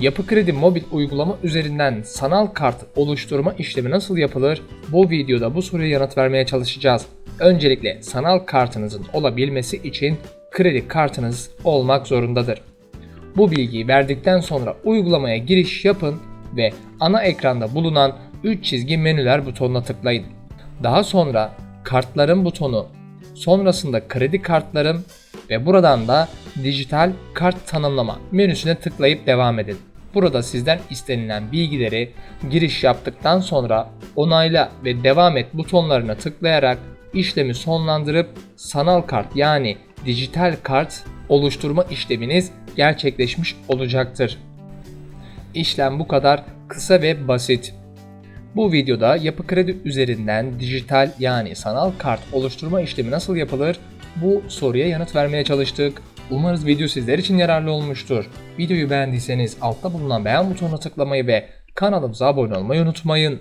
Yapı Kredi mobil uygulama üzerinden sanal kart oluşturma işlemi nasıl yapılır? Bu videoda bu soruya yanıt vermeye çalışacağız. Öncelikle sanal kartınızın olabilmesi için kredi kartınız olmak zorundadır. Bu bilgiyi verdikten sonra uygulamaya giriş yapın ve ana ekranda bulunan 3 çizgi menüler butonuna tıklayın. Daha sonra kartların butonu, sonrasında kredi kartlarım ve buradan da dijital kart tanımlama menüsüne tıklayıp devam edin. Burada sizden istenilen bilgileri giriş yaptıktan sonra onayla ve devam et butonlarına tıklayarak işlemi sonlandırıp sanal kart yani dijital kart oluşturma işleminiz gerçekleşmiş olacaktır. İşlem bu kadar kısa ve basit. Bu videoda Yapı Kredi üzerinden dijital yani sanal kart oluşturma işlemi nasıl yapılır? Bu soruya yanıt vermeye çalıştık. Umarız video sizler için yararlı olmuştur. Videoyu beğendiyseniz altta bulunan beğen butonuna tıklamayı ve kanalımıza abone olmayı unutmayın.